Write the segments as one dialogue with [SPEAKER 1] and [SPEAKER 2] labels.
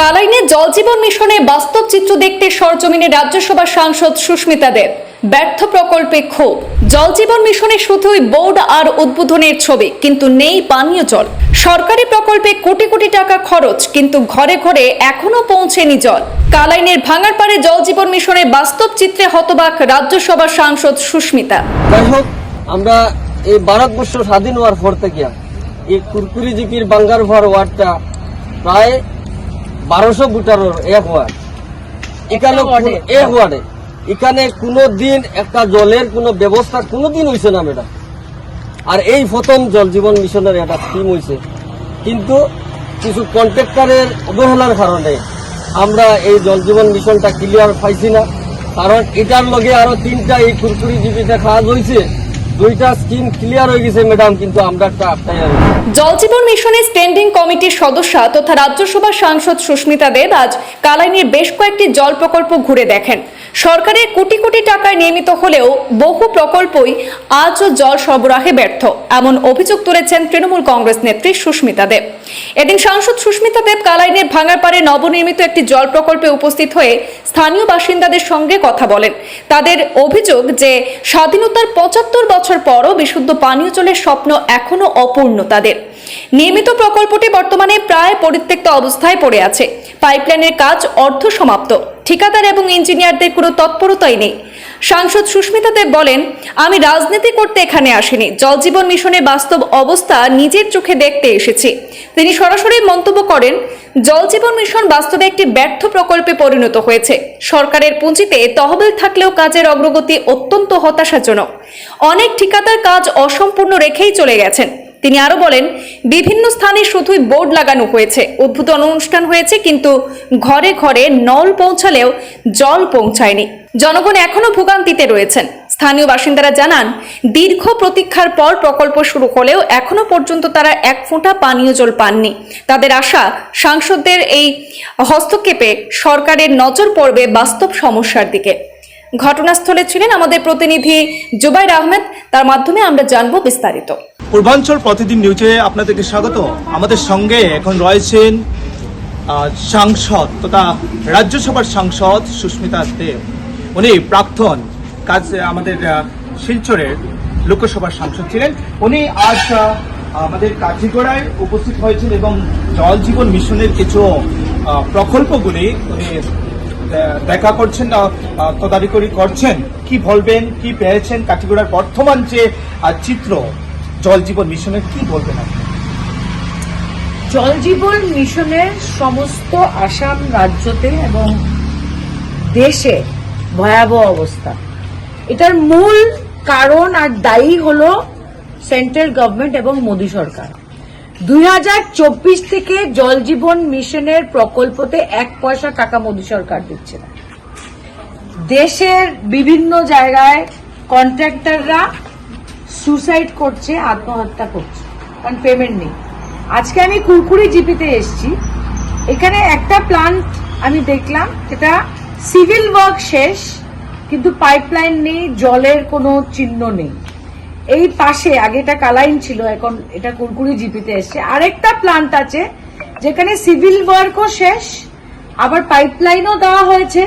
[SPEAKER 1] কালাইনে জল জীবন মিশনে বাস্তব চিত্র দেখতে সরজমিনে রাজ্যসভা সাংসদ সুস্মিতা দেব। ব্যর্থ প্রকল্পে ক্ষোভ। জল জীবন মিশনে শুধুই বোর্ড আর উদ্বোধনের ছবি, কিন্তু নেই পানীয় জল। সরকারি প্রকল্পে কোটি কোটি টাকা খরচ, কিন্তু ঘরে ঘরে এখনও পৌঁছেনি জল। কালাইনের ভাঙারপাড়ে জল জীবন মিশনের বাস্তব চিত্রে হতবাক রাজ্যসভার সাংসদ সুস্মিতা।
[SPEAKER 2] যাই হোক, আমরা এই ভারতবর্ষ স্বাধীন হওয়ার পর থেকে এই কুরকুরি জিপির বাঙ্গার ভর ওয়ার্ডটা প্রায় বারোশো বুটারের এক ওয়ার্ড। এখানে এক ওয়ার্ডে। এখানে কোনো দিন একটা জলের কোনো ব্যবস্থা কোনো দিন হয়েছে না ম্যাডাম। আর এই প্রথম জল জীবন মিশনের একটা স্কিম হয়েছে কিন্তু কিছু কন্ট্রাক্টরের অবহেলার কারণে আমরা এই জল জীবন মিশনটা ক্লিয়ার পাইছি না। কারণ এটার লগে আরও তিনটা এই কুরকুরি জীবিতে কাজ হয়েছে দুইটা স্কিম ক্লিয়ার হয়ে গেছে, ম্যাডাম, কিন্তু আমরা একটা
[SPEAKER 1] আটকাই মিশনের স্ট্যান্ডিং কমিটির সদস্য তথা রাজ্যসভার সাংসদ সুস্মিতা দেব আজ কালাইনের বেশ কয়েকটি জল প্রকল্প ঘুরে দেখেন। সরকারের কোটি কোটি টাকায় নির্মিত হলেও বহু প্রকল্পই আজও জল সরবরাহে ব্যর্থ, এমন অভিযোগ তুলেছেন তৃণমূল কংগ্রেস নেত্রী সুস্মিতা দেব। এদিন সাংসদ সুস্মিতা দেব কালাইনের ভাঙারপাড়ে নবনির্মিত একটি জল প্রকল্পে উপস্থিত হয়ে স্থানীয় বাসিন্দাদের সঙ্গে কথা বলেন। তাদের অভিযোগ যে, স্বাধীনতার পঁচাত্তর বছর পরও বিশুদ্ধ পানীয় জলের স্বপ্ন এখনও অপূর্ণ তাদের। নির্মিত প্রকল্পটি বর্তমানে প্রায় পরিত্যক্ত অবস্থায় পড়ে আছে। পাইপলাইনের কাজ অর্ধ সমাপ্ত। ঠিকাদার এবং ইঞ্জিনিয়ারদের কোনো তৎপরতাই নেই। সাংসদ সুস্মিতা দেব বলেন, আমি রাজনীতি করতে এখানে আসিনি। জল জীবন মিশনের বাস্তব অবস্থা নিজের চোখে দেখতে এসেছি। তিনি সরাসরি মন্তব্য করেন, জল জীবন মিশন বাস্তবে একটি ব্যর্থ প্রকল্পে পরিণত হয়েছে। সরকারের পুঁজিতে তহবিল থাকলেও কাজের অগ্রগতি অত্যন্ত হতাশাজনক। অনেক ঠিকাদার কাজ অসম্পূর্ণ রেখেই চলে গেছেন। তিনি আরও বলেন, বিভিন্ন স্থানে শুধুই বোর্ড লাগানো হয়েছে, উদ্বোধন অনুষ্ঠান হয়েছে, কিন্তু ঘরে ঘরে নল পৌঁছালেও জল পৌঁছায়নি। জনগণ এখনও ভোগান্তিতে রয়েছেন। স্থানীয় বাসিন্দারা জানান, দীর্ঘ প্রতীক্ষার পর প্রকল্প শুরু হলেও এখনও পর্যন্ত তারা এক ফোঁটা পানীয় জল পাননি। তাদের আশা, সাংসদদের এই হস্তক্ষেপে সরকারের নজর পড়বে বাস্তব সমস্যার দিকে। ঘটনাস্থলে ছিলেন আমাদের প্রতিনিধি জুবাইর আহমেদ, তার মাধ্যমে আমরা জানব বিস্তারিত।
[SPEAKER 3] পূর্বাঞ্চল প্রতিদিন নিউজে আপনাদেরকে স্বাগত। আমাদের সঙ্গে এখন রয়েছেন সাংসদ তথা রাজ্যসভার সাংসদ সুস্মিতা দেব। উনি প্রাক্তন কাজ, আমাদের শিলচরের লোকসভার সাংসদ ছিলেন। উনি আজ আমাদের কাজিগড়ায় উপস্থিত হয়েছেন এবং জল জীবন মিশনের কিছু প্রকল্পগুলি উনি দেখা করছেন তদারকি করছেন। কি বলবেন, কি পেয়েছেন কাটিগড়ার বর্তমান যে চিত্র? জল জীবন মিশনের কি বলবেন আপনি?
[SPEAKER 4] জল জীবন মিশনের সমস্ত আসাম রাজ্যতে এবং দেশে ভয়াবহ অবস্থা। এটার মূল কারণ আর দায়ী হলো সেন্ট্রাল গভর্নমেন্ট এবং মোদী সরকার। দুই চব্বিশ থেকে জল জীবন মিশনের প্রকল্পতে এক পয়সা টাকা মোদী সরকার দিচ্ছে না। দেশের বিভিন্ন জায়গায় কন্ট্রাক্টররা সুসাইড করছে, আত্মহত্যা করছে, কারণ পেমেন্ট নেই। আজকে আমি কুরকুরি জিপিতে এসেছি। এখানে একটা প্লান্ট আমি দেখলাম যেটা সিভিল ওয়ার্ক শেষ, কিন্তু পাইপলাইন নেই, জলের কোনো চিহ্ন নেই। এই পাশে, আগে এটা কালাইন ছিল, এখন এটা কুরকুরি জিপিতে এসছে। আরেকটা প্লান্ট আছে, যেখানে সিভিল ওয়ার্কও শেষ, আবার পাইপলাইনও দেওয়া হয়েছে,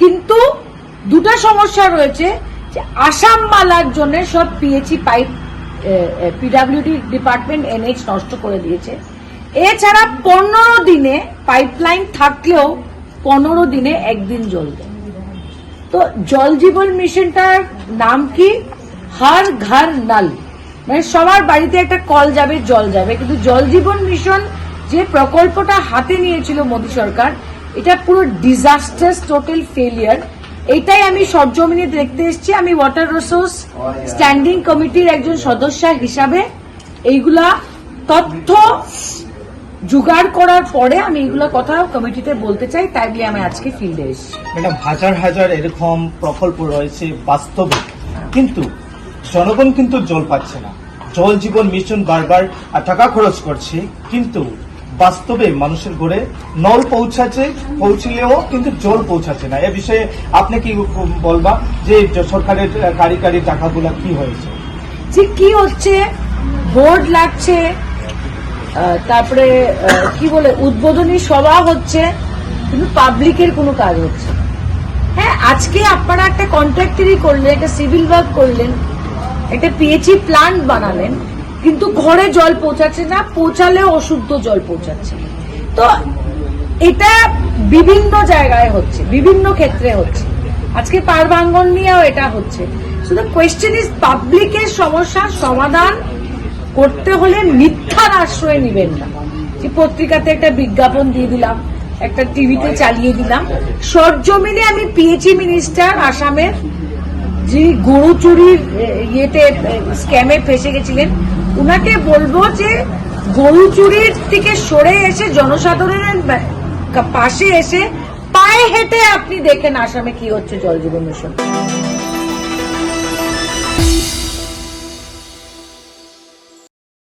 [SPEAKER 4] কিন্তু দুটো সমস্যা রয়েছে। আসাম মালার জন্য সব PHE pipe PWD department NH নষ্ট করে দিয়েছে। এছাড়া পনেরো দিনে পাইপলাইন থাকলেও পনেরো দিনে একদিন জ্বলবে। তো জল জীবন মিশনটার নাম কি? হার ঘর নাল। মানে সবার বাড়িতে একটা কল যাবে, জল যাবে। কিন্তু জল জীবন মিশন যে প্রকল্পটা হাতে নিয়েছিল মোদী সরকার, এটা পুরো ডিজাস্টার টোটাল ফেলিয়ার এটাই আমি সরজমিনে দেখতে এসেছি। আমি ওয়াটার রিসোর্স স্ট্যান্ডিং কমিটির একজন সদস্য হিসাবে এইগুলা তথ্য জোগাড় করার পরে আমি এগুলো কথা কমিটিতে বলতে চাই তাই বলে আমি আজকে ফিল্ডে এসেছি।
[SPEAKER 3] ম্যাডাম হাজার হাজার এরকম প্রকল্প রয়েছে বাস্তবে কিন্তু জনগণ কিন্তু জল পাচ্ছে না। জল জীবন মিশন বারবার টাকা খরচ করছে কিন্তু বাস্তবে মানুষের ঘরে নল পৌঁছাচ্ছে, পৌঁছলেও কিন্তু জল পৌঁছাচ্ছে না। এ বিষয়ে আপনি কি বলবা যে সরকারের কারিগরি টাকাগুলা কি হয়েছে?
[SPEAKER 4] যে কি হচ্ছে, বোর্ড লাগছে তারপরে কি বলে, উদ্বোধনী সভা হচ্ছে, কিন্তু পাবলিকের কোনো কাজ হচ্ছে হ্যাঁ আজকে আপনারা একটা কন্ট্রাক্টরি করলেন, একটা সিভিল ওয়ার্ক করলেন, একটা পিএইচই প্লান্ট বানালেন কিন্তু ঘরে জল পৌঁছাচ্ছে না, পৌঁছালেও অশুদ্ধ জল পৌঁছাচ্ছে। তো এটা বিভিন্ন জায়গায় হচ্ছে, বিভিন্ন ক্ষেত্রে হচ্ছে। আজকে পারভাঙ্গন নিয়েও এটা হচ্ছে। শুধু কোয়েশ্চেন ইজ পাবলিকের সমস্যার সমাধান করতে হলে মিথ্যার আশ্রয় নেবেন না। যে পত্রিকাতে একটা বিজ্ঞাপন দিয়ে দিলাম, একটা টিভিতে চালিয়ে দিলাম। সরজমিনে আমি পিএইচি মিনিস্টার আসামের যিনি গরু চুরির ইয়েতে স্ক্যামে ফেসে গেছিলেন উনাকে বলব যে গরু চুরির থেকে সরে এসে জনসাধারণের পাশে এসে পায়ে হেঁটে আপনি দেখেন আসামে কি হচ্ছে জল জীবন মিশন।